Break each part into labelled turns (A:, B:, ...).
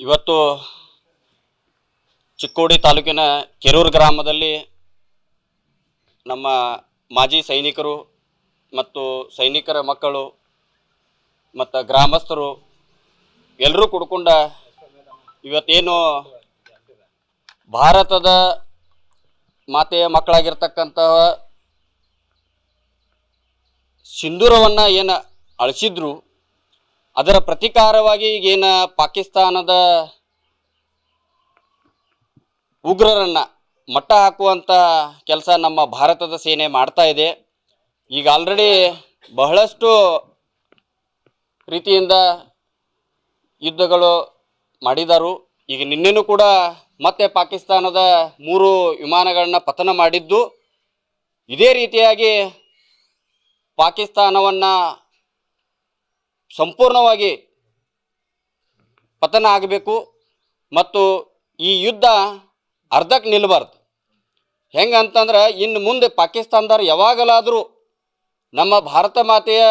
A: ಇವತ್ತು ಚಿಕ್ಕೋಡಿ ತಾಲೂಕಿನ ಕೆರೂರು ಗ್ರಾಮದಲ್ಲಿ ನಮ್ಮ ಮಾಜಿ ಸೈನಿಕರು ಮತ್ತು ಸೈನಿಕರ ಮಕ್ಕಳು ಮತ್ತು ಗ್ರಾಮಸ್ಥರು ಎಲ್ಲರೂ ಕುಡ್ಕೊಂಡ ಇವತ್ತೇನು ಭಾರತದ ಮಾತೆಯ ಮಕ್ಕಳಾಗಿರ್ತಕ್ಕಂತಹ ಸಿಂಧೂರವನ್ನು ಏನು ಅಳಿಸಿದ್ರು ಅದರ ಪ್ರತಿಕಾರವಾಗಿ ಈಗೇನ ಪಾಕಿಸ್ತಾನದ ಉಗ್ರರನ್ನ ಮಟ್ಟ ಹಾಕುವಂಥ ಕೆಲಸ ನಮ್ಮ ಭಾರತದ ಸೇನೆ ಮಾಡ್ತಾ ಇದೆ. ಈಗ ಆಲ್ರೆಡಿ ಬಹಳಷ್ಟು ರೀತಿಯಿಂದ ಯುದ್ಧಗಳು ಮಾಡಿದರು. ಈಗ ನಿನ್ನೆನೂ ಕೂಡ ಮತ್ತೆ ಪಾಕಿಸ್ತಾನದ ಮೂರು ವಿಮಾನಗಳನ್ನ ಪತನ ಮಾಡಿದ್ದು. ಇದೇ ರೀತಿಯಾಗಿ ಪಾಕಿಸ್ತಾನವನ್ನು ಸಂಪೂರ್ಣವಾಗಿ ಪತನ ಆಗಬೇಕು ಮತ್ತು ಈ ಯುದ್ಧ ಅರ್ಧಕ್ಕೆ ನಿಲ್ಲಬಾರ್ದು. ಹೆಂಗೆ ಅಂತಂದ್ರೆ ಇನ್ನು ಮುಂದೆ ಪಾಕಿಸ್ತಾನದವ್ರು ಯಾವಾಗಲಾದರೂ ನಮ್ಮ ಭಾರತ ಮಾತೆಯ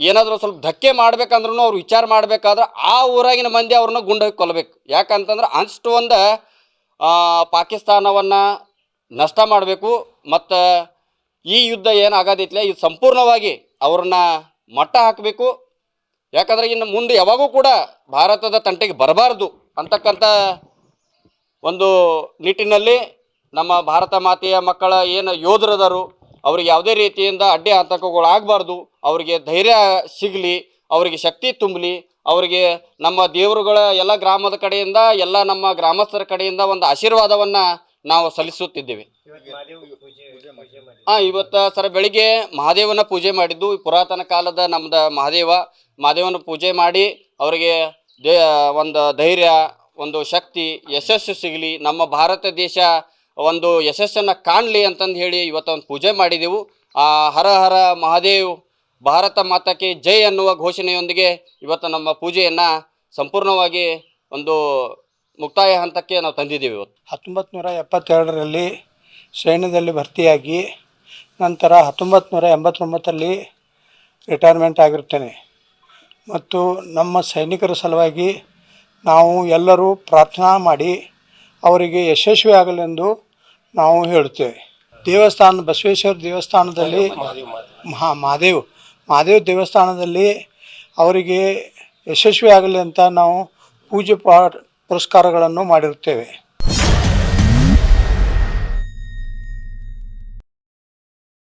A: ಏನಾದರೂ ಸ್ವಲ್ಪ ಧಕ್ಕೆ ಮಾಡ್ಬೇಕಂದ್ರೂ ಅವ್ರು ವಿಚಾರ ಮಾಡಬೇಕಾದ್ರೆ ಆ ಊರಾಗಿನ ಮಂದಿ ಅವ್ರನ್ನ ಗುಂಡೋಗಿ ಕೊಲ್ಲಬೇಕು ಯಾಕಂತಂದ್ರೆ ಅಷ್ಟು ಒಂದು ಪಾಕಿಸ್ತಾನವನ್ನು ನಷ್ಟ ಮಾಡಬೇಕು ಮತ್ತು ಈ ಯುದ್ಧ ಏನು ಇದು ಸಂಪೂರ್ಣವಾಗಿ ಅವ್ರನ್ನ ಮಟ್ಟ ಹಾಕಬೇಕು. ಯಾಕಂದರೆ ಇನ್ನು ಮುಂದೆ ಯಾವಾಗೂ ಕೂಡ ಭಾರತದ ತಂಟೆಗೆ ಬರಬಾರ್ದು ಅಂತಕ್ಕಂಥ ಒಂದು ನಿಟ್ಟಿನಲ್ಲಿ ನಮ್ಮ ಭಾರತ ಮಾತೆಯ ಮಕ್ಕಳ ಏನು ಯೋಧರದರು ಅವ್ರಿಗೆ ಯಾವುದೇ ರೀತಿಯಿಂದ ಅಡ್ಡಿ ಆತಂಕಗಳು ಆಗಬಾರ್ದು. ಅವರಿಗೆ ಧೈರ್ಯ ಸಿಗಲಿ, ಅವರಿಗೆ ಶಕ್ತಿ ತುಂಬಲಿ, ಅವರಿಗೆ ನಮ್ಮ ದೇವರುಗಳ ಎಲ್ಲ ಗ್ರಾಮದ ಕಡೆಯಿಂದ, ಎಲ್ಲ ನಮ್ಮ ಗ್ರಾಮಸ್ಥರ ಕಡೆಯಿಂದ ಒಂದು ಆಶೀರ್ವಾದವನ್ನು ನಾವು ಸಲ್ಲಿಸುತ್ತಿದ್ದೇವೆ. ಹಾಂ ಇವತ್ತ ಸರ್ ಬೆಳಿಗ್ಗೆ ಮಹಾದೇವನ ಪೂಜೆ ಮಾಡಿದ್ದು ಪುರಾತನ ಕಾಲದ ನಮ್ದ ಮಹಾದೇವ. ಮಹಾದೇವನ ಪೂಜೆ ಮಾಡಿ ಅವರಿಗೆ ದೇ ಒಂದು ಧೈರ್ಯ ಒಂದು ಶಕ್ತಿ ಯಶಸ್ಸು ಸಿಗಲಿ. ನಮ್ಮ ಭಾರತ ದೇಶ ಒಂದು ಯಶಸ್ಸನ್ನು ಕಾಣಲಿ ಅಂತಂದು ಹೇಳಿ ಇವತ್ತು ಒಂದು ಪೂಜೆ ಮಾಡಿದೆವು. ಆ ಹರ ಹರ ಮಹಾದೇವ್ ಭಾರತ ಮಾತಕ್ಕೆ ಜೈ ಅನ್ನುವ ಘೋಷಣೆಯೊಂದಿಗೆ ಇವತ್ತು ನಮ್ಮ ಪೂಜೆಯನ್ನು ಸಂಪೂರ್ಣವಾಗಿ ಒಂದು ಮುಕ್ತಾಯ ಹಂತಕ್ಕೆ ನಾವು ತಂದಿದ್ದೀವಿ ಇವತ್ತು.
B: ಹತ್ತೊಂಬತ್ತು ನೂರ ಎಪ್ಪತ್ತೆರಡರಲ್ಲಿ ಸೈನ್ಯದಲ್ಲಿ ಭರ್ತಿಯಾಗಿ ನಂತರ ಹತ್ತೊಂಬತ್ತು ನೂರ ಎಂಬತ್ತೊಂಬತ್ತರಲ್ಲಿ ರಿಟೈರ್ಮೆಂಟ್ ಆಗಿರುತ್ತೇನೆ. ಮತ್ತು ನಮ್ಮ ಸೈನಿಕರ ಸಲುವಾಗಿ ನಾವು ಎಲ್ಲರೂ ಪ್ರಾರ್ಥನಾ ಮಾಡಿ ಅವರಿಗೆ ಯಶಸ್ವಿ ಆಗಲೆಂದು ನಾವು ಹೇಳುತ್ತೇವೆ. ದೇವಸ್ಥಾನ, ಬಸವೇಶ್ವರ ದೇವಸ್ಥಾನದಲ್ಲಿ ಮಹಾ ಮಹಾದೇವ್ ಮಹಾದೇವ್ ದೇವಸ್ಥಾನದಲ್ಲಿ ಅವರಿಗೆ ಯಶಸ್ವಿ ಆಗಲಿ ಅಂತ ನಾವು ಪೂಜೆ ಪಾ, ಪುರಸ್ಕಾರಗಳನ್ನು ಮಾಡಿರುತ್ತೇವೆ.